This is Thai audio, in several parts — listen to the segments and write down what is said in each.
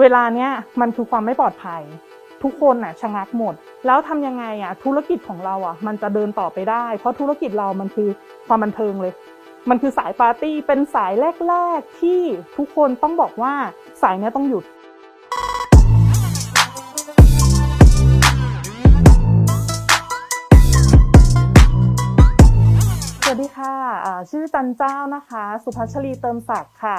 เวลาเนี้ยมันคือความไม่ปลอดภัย ทุกคนน่ะชะงักหมด แล้วทำยังไงอะธุรกิจของเราอะ มันจะเดินต่อไปได้ เพราะธุรกิจเรามันคือความบันเทิงเลย มันคือสายปาร์ตี้เป็นสายแรกๆที่ทุกคนต้องบอกว่าสายเนี้ยต้องหยุดสวัสดีค่ะ ชื่อจันเจ้านะคะ สุภัชรีเติมศักดิ์ค่ะ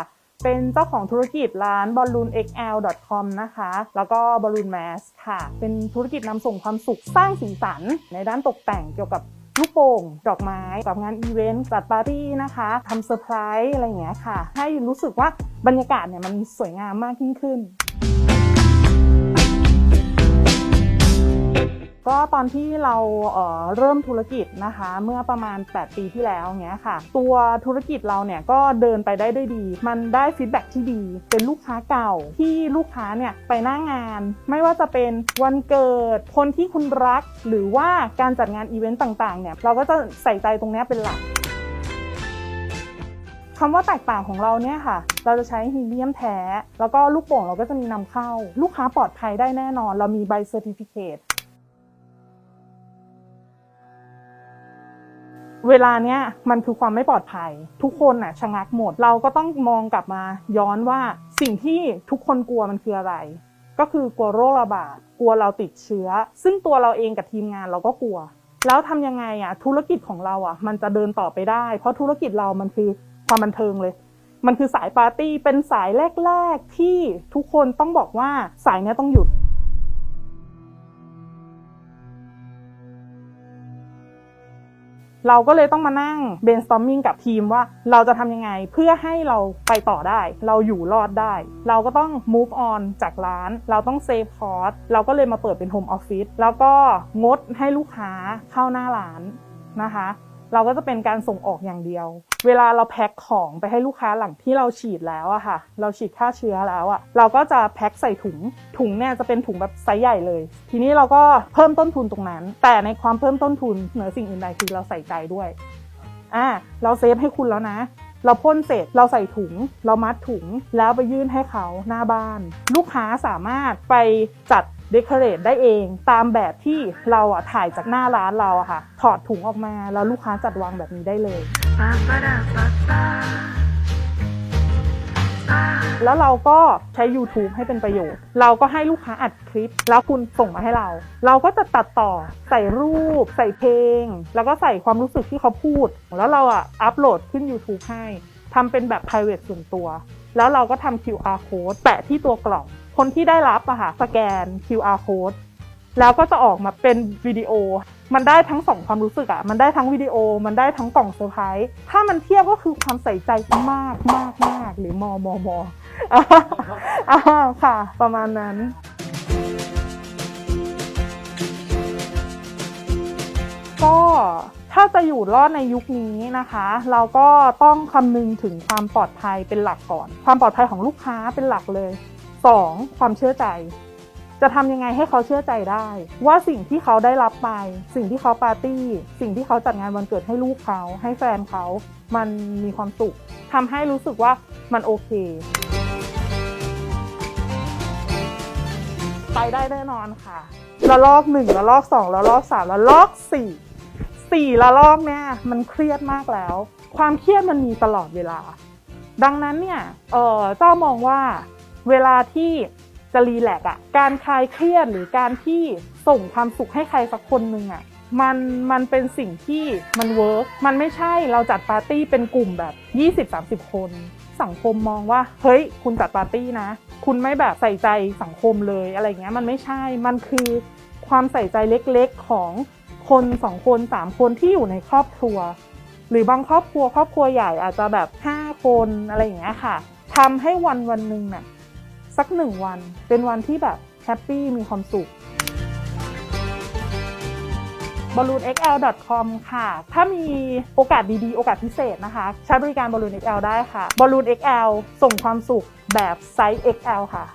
เป็นเจ้าของธุรกิจร้าน balloonxl.com นะคะ แล้วก็ balloon mask ค่ะ เป็นธุรกิจนำส่งความสุขสร้างสีสัน ในด้านตกแต่งเกี่ยวกับลูกโป่ง ดอกไม้กับงานอีเวนต์จัดปาร์ตี้นะคะทำเซอร์ไพรส์อะไรอย่างเงี้ยค่ะ ให้รู้สึกว่าบรรยากาศเนี่ยมันสวยงามมากยิ่งขึ้น ก็ตอนที่เราเเริ่มธุรกิจนะคะ เมื่อประมาณ 8 ปีที่แล้วเงี้ยค่ะ ตัวธุรกิจเราเนี่ยก็เดินไปได้ด้วยดี มันได้ฟีดแบ็ที่ดี เป็นลูกค้าเก่าที่ลูกค้าเนี่ยไปหน้างาน ไม่ว่าจะเป็นวันเกิดคนที่คุณรัก หรือว่าการจัดงานอีเวนต์ต่างๆเนี่ยเราก็จะใส่ใจตรงนี้เป็นหลักคำว่าแตกต่างของเราเนี่ยค่ะ เราจะใช้ฮีเลียมแท้ แล้วก็ลูกโป่งเราก็จะมีนำเข้า ลูกค้าปลอดภัยได้แน่นอน เรามีใบเซอร์ติฟิเคต เวลาเนี้ยมันคือความไม่ปลอดภัย ทุกคนน่ะชะงักหมด เราก็ต้องมองกลับมาย้อนว่าสิ่งที่ทุกคนกลัวมันคืออะไร ก็คือกลัวโรคระบาด กลัวเราติดเชื้อ ซึ่งตัวเราเองกับทีมงานเราก็กลัว แล้วทำยังไงอะธุรกิจของเราอะ มันจะเดินต่อไปได้ เพราะธุรกิจเรามันคือความบันเทิงเลย มันคือสายปาร์ตี้เป็นสายแรก ๆที่ทุกคนต้องบอกว่าสายนี้ต้องหยุด เราก็เลยต้องมานั่ง brainstorming กับทีมว่าเราจะทำยังไงเพื่อให้เราไปต่อได้ เราอยู่รอดได้ เราก็ต้อง move on จากร้าน เราต้อง save cost เราก็เลยมาเปิดเป็น home office แล้วก็งดให้ลูกค้าเข้าหน้าร้านนะคะ เราก็จะเป็นการส่งออกอย่างเดียว เวลาเราแพ็คของไปให้ลูกค้าหลังที่เราฉีดแล้วอะค่ะ เราฉีดฆ่าเชื้อแล้วอะเราก็จะแพ็คใส่ถุง ถุงเนี่ยจะเป็นถุงแบบไซส์ใหญ่เลย ทีนี้เราก็เพิ่มต้นทุนตรงนั้น แต่ในความเพิ่มต้นทุนเหนือสิ่งอื่นใดคือเราใส่ใจด้วยอ่าเราเซฟให้คุณแล้วนะเราพ่นเสร็จเราใส่ถุง เรามัดถุงแล้วไปยื่นให้เขาหน้าบ้าน ลูกค้าสามารถไปจัด เดคอเรทได้เองตามแบบที่เราอะถ่ายจากหน้าร้านเราอะค่ะ ถอดถุงออกมาแล้วลูกค้าจัดวางแบบนี้ได้เลย แล้วเราก็ใช้ YouTube ให้เป็นประโยชน์ เราก็ให้ลูกค้าอัดคลิป แล้วคุณส่งมาให้เรา เราก็จะตัดต่อใส่รูป ใส่เพลง แล้วก็ใส่ความรู้สึกที่เขาพูด แล้วเราอะอัปโหลดขึ้น YouTube ให้ทำเป็นแบบ private ส่วนตัว แล้วเราก็ทำ QR code แปะที่ตัวกล่อง คนที่ได้รับอะค่ะสแกน QR code แล้วก็จะออกมาเป็นวิดีโอ มันได้ทั้งสองความรู้สึกอะมันได้ทั้งวิดีโอ มันได้ทั้งกล่องเซอร์ไพรส์ ถ้ามันเทียบก็คือความใส่ใจมากมากมากหรือมอมอมออ่าอ่าค่ะ ประมาณนั้นก็ถ้าจะอยู่รอดในยุคนี้นะคะ เราก็ต้องคำนึงถึงความปลอดภัยเป็นหลักก่อน ความปลอดภัยของลูกค้าเป็นหลักเลย 2. ความเชื่อใจ จะทำยังไงให้เขาเชื่อใจได้ ว่าสิ่งที่เขาได้รับไป สิ่งที่เขาปาร์ตี้ สิ่งที่เขาจัดงานวันเกิดให้ลูกเขา ให้แฟนเขา มันมีความสุขทำให้รู้สึกว่ามันโอเค ไปได้แน่นอนค่ะละลอกหนึ่งละลอกสองละลอกสามละลอกสี่สี่ละลอกเนี่ยมันเครียดมากแล้ว ความเครียดมันมีตลอดเวลา ดังนั้นเนี่ยเออเจ้ามองว่า เวลาที่จะรีแลกซ์อะการคลายเครียดหรือการที่ส่งความสุขให้ใครสักคนหนึ่งอะมันมันเป็นสิ่งที่มันเวิร์กมันไม่ใช่เราจัดปาร์ตี้เป็นกลุ่มแบบ 20-30 คน สังคมมองว่า เฮ้ย คุณจัดปาร์ตี้นะ คุณไม่แบบใส่ใจสังคมเลยอะไรเงี้ยมันไม่ใช่มันคือความใส่ใจเล็กๆของคนสองคนสามคนที่อยู่ในครอบครัว หรือบางครอบครัวครอบครัวใหญ่อาจจะแบบ 5 คนอะไรอย่างเงี้ยค่ะทำให้วันวันหนึ่งน่ะ สักหนึ่งวัน เป็นวันที่แบบแฮปปี้มีความสุข balloonxl.com ค่ะ ถ้ามีโอกาสดีๆ โอกาสพิเศษนะคะ ใช้บริการ Balloon XL ได้ค่ะ Balloon XL ส่งความสุขแบบไซส์ XL ค่ะ